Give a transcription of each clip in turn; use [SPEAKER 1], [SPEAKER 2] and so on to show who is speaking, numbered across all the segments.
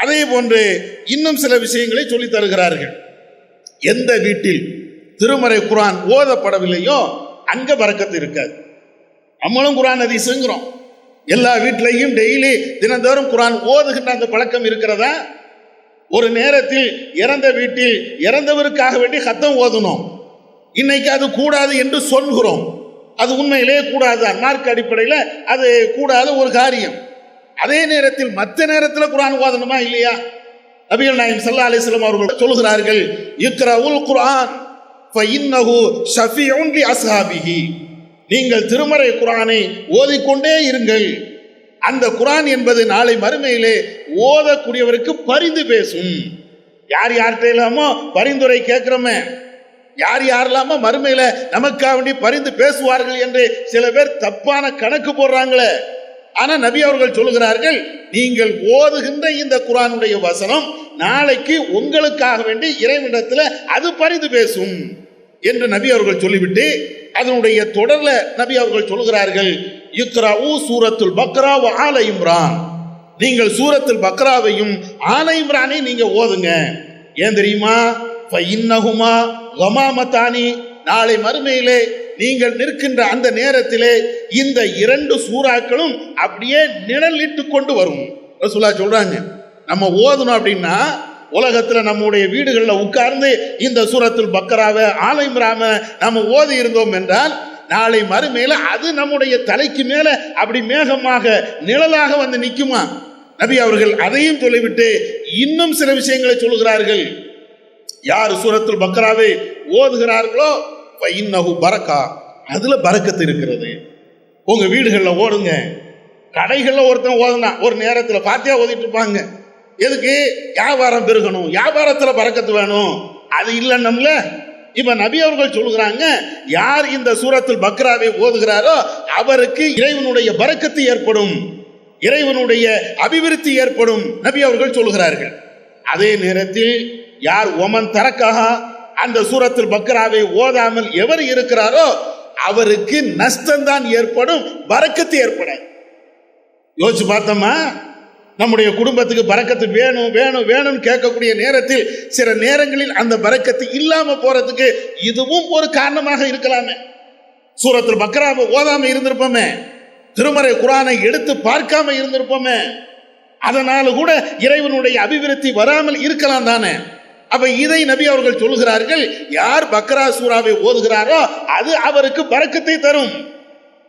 [SPEAKER 1] அதே போன்று இன்னும் சில விஷயங்களை சொல்லித் தருகிறார்கள். எந்த வீட்டில் திருமறை குரான் ஓதப்படவில்லையோ அங்க பறக்கத்து இருக்காது. நம்மளும் குரான் அதிசுங்கிறோம் எல்லா வீட்லையும் டெய்லி தினந்தோறும் குரான் ஓதுகின்ற அந்த பழக்கம் இருக்கிறதா? ஒரு நேரத்தில் இறந்த வீட்டில் இறந்தவருக்காக வேண்டி ஹத்தம் ஓதணும். இன்னைக்கு அது கூடாது என்று சொல்கிறோம். அது உண்மையிலே கூடாது? மார்க் அடிப்படையில் அது கூடாத ஒரு காரியம். அதே நேரத்தில் மற்ற நேரத்தில் குரான் ஓதணுமா இல்லையா? நபிகள் நாயகம் சல்லா அலிஸ்லாம் அவர்கள் சொல்கிறார்கள் இக்ரவுல் குரான் ஃபஇன்னஹு நீங்கள் திருமறை குரானை ஓதிக்கொண்டே இருங்கள். அந்த குரான் என்பது நாளை மறுமையிலே ஓதக்கூடியவருக்கு பரிந்து பேசும். யார் யார்கிட்ட இல்லாமோ பரிந்துரை கேட்கிறோமே. யார் யாரெல்லாமோ மறுமையில நமக்காக வேண்டி பரிந்து பேசுவார்கள் என்று சில பேர் தப்பான கணக்கு போடுறாங்களே. ஆனால் நபி அவர்கள் சொல்லுகிறார்கள் நீங்கள் ஓதுகின்ற இந்த குரானுடைய வசனம் நாளைக்கு உங்களுக்காக வேண்டி இறைவனிடத்தில் அது பரிந்து பேசும். என்று நபி அவர்கள் சொல்லிவிட்டு அதனுடைய தொடர்ல நபி அவர்கள் சொல்லுகிறார்கள் இக்ராவு சூரத்துல் பக்ரா ஆல இம்ரான். நீங்கள் சூரத்தில் பக்ராவையும் ஆல இம்ரானை நீங்க ஓதுங்க. ஏன் தெரியுமா? இன்னகுமா கமாமத்தானி. நாளை மறுமையிலே நீங்கள் நிற்கின்ற அந்த நேரத்திலே இந்த இரண்டு சூறாக்களும் அப்படியே நிழலிட்டு கொண்டு வரும். ரசூலா சொல்றாங்க நம்ம ஓதணும் அப்படின்னா உலகத்துல நம்முடைய வீடுகளில் உட்கார்ந்து இந்த சூரத்தில் பக்கராவை ஆலயம்ராம நம்ம ஓதி இருந்தோம் என்றால் நாளை மறுமையில அது நம்முடைய தலைக்கு மேல அப்படி மேகமாக நிழலாக வந்து நிற்குமா? நபி அவர்கள் அதையும் சொல்லிவிட்டு இன்னும் சில விஷயங்களை சொல்லுகிறார்கள். யார் சூரத்தில் பக்கராவை ஓதுகிறார்களோ இன்னகு பறக்கா அதில் பறக்கத்து இருக்கிறது. உங்கள் வீடுகளில் ஓடுங்க. கடைகளில் ஒருத்தன் ஓதுனா ஒரு நேரத்தில் பாத்தியா ஓதிட்டு இருப்பாங்க. எதுக்கு? வியாபாரம் பெருகணும். வியாபாரத்தில் பறக்கத்து வேணும். அது இல்லைன்னம்ல? இப்ப நபி அவர்கள் சொல்லுகிறாங்க யார் இந்த சூரத்தில் பக்ராவை ஓதுகிறாரோ அவருக்கு இறைவனுடைய பறக்கத்து ஏற்படும். இறைவனுடைய அபிவிருத்தி ஏற்படும். நபி அவர்கள் சொல்லுகிறார்கள். அதே நேரத்தில் யார் ஒமன் தரக்காக? அந்த சூரத்தில் பக்ராவை ஓதாமல் எவர் இருக்கிறாரோ அவருக்கு நஷ்டம்தான் ஏற்படும் வரக்கத்து ஏற்படாது. யோசிச்சு பார்த்தோமா நம்முடைய குடும்பத்துக்கு பறக்கத்து வேணும் வேணும் வேணும்னு கேட்கக்கூடிய நேரத்தில் சில நேரங்களில் அந்த பறக்கத்து இல்லாம போறதுக்கு இதுவும் ஒரு காரணமாக இருக்கலாமே. சூரத்தில் பக்ராவை ஓதாம இருந்திருப்போமே திருமறை குரானை எடுத்து பார்க்காம இருந்திருப்போமே அதனால கூட இறைவனுடைய அபிவிருத்தி வராமல் இருக்கலாம் தானே. அப்ப இதை நபி அவர்கள் சொல்லுகிறார்கள் யார் பக்ரா சூறாவை ஓதுகிறாரோ அது அவருக்கு பறக்கத்தை தரும்.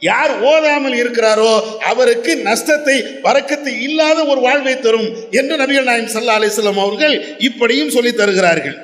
[SPEAKER 1] யார் ஓதாமல் இருக்கிறாரோ அவருக்கு நஷ்டத்தை பறக்கத்தை இல்லாத ஒரு வாழ்வை தரும் என்று நபிகள் நாயம் சல்லா அலிஸ்லாம் அவர்கள் இப்படியும் சொல்லி தருகிறார்கள்.